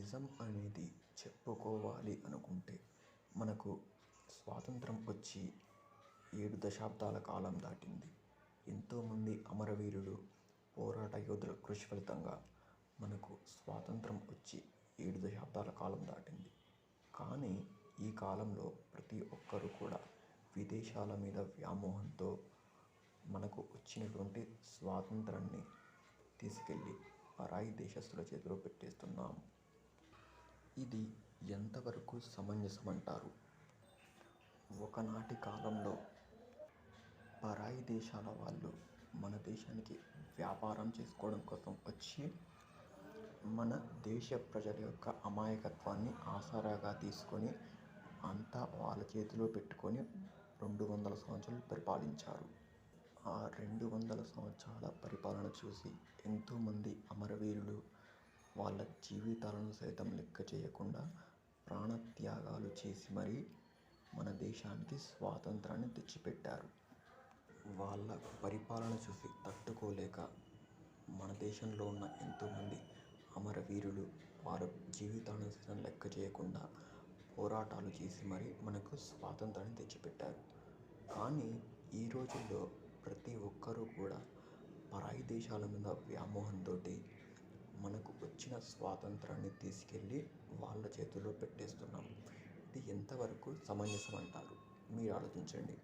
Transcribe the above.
నిజం అనేది చెప్పుకోవాలి అనుకుంటే మనకు స్వాతంత్రం వచ్చి ఏడు దశాబ్దాల కాలం దాటింది. ఎంతోమంది అమరవీరులు పోరాట యోధుల కృషి ఫలితంగా మనకు స్వాతంత్రం వచ్చి ఏడు దశాబ్దాల కాలం దాటింది. కానీ ఈ కాలంలో ప్రతి ఒక్కరూ కూడా విదేశాల మీద వ్యామోహంతో మనకు వచ్చినటువంటి స్వాతంత్రాన్ని తీసుకెళ్ళి పరాయి దేశస్తుల చేతిలో పెట్టేస్తున్నాము ఇది ఎంతవరకు సమంజసం అంటారు ఒకనాటి కాలంలో పరాయి దేశాల వాళ్ళు మన దేశానికి వ్యాపారం చేసుకోవడం కోసం వచ్చి మన దేశ ప్రజల యొక్క అమాయకత్వాన్ని ఆసరాగా తీసుకొని అంతా వాళ్ళ చేతిలో పెట్టుకొని రెండు వందల సంవత్సరాలు పరిపాలించారు. ఆ రెండు వందల సంవత్సరాల పరిపాలన చూసి ఎంతోమంది అమరవీరులు వాళ్ళ జీవితాలను సైతం లెక్క చేయకుండా ప్రాణత్యాగాలు చేసి మరీ మన దేశానికి స్వాతంత్రాన్ని తెచ్చిపెట్టారు. వాళ్ళ పరిపాలన చూసి తట్టుకోలేక మన దేశంలో ఉన్న ఎంతోమంది అమరవీరులు వారు జీవితాలను సైతం లెక్క చేయకుండా పోరాటాలు చేసి మరీ మనకు స్వాతంత్రాన్ని తెచ్చిపెట్టారు. కానీ ఈ రోజుల్లో ప్రతి ఒక్కరూ కూడా పరాయి దేశాల మీద వ్యామోహంతో ఇచ్చిన స్వాతంత్రాన్ని తీసుకెళ్ళి వాళ్ళ చేతుల్లో పెట్టేస్తున్నాం. ఇది ఎంతవరకు సమంజసం అంటారు మీరు ఆలోచించండి.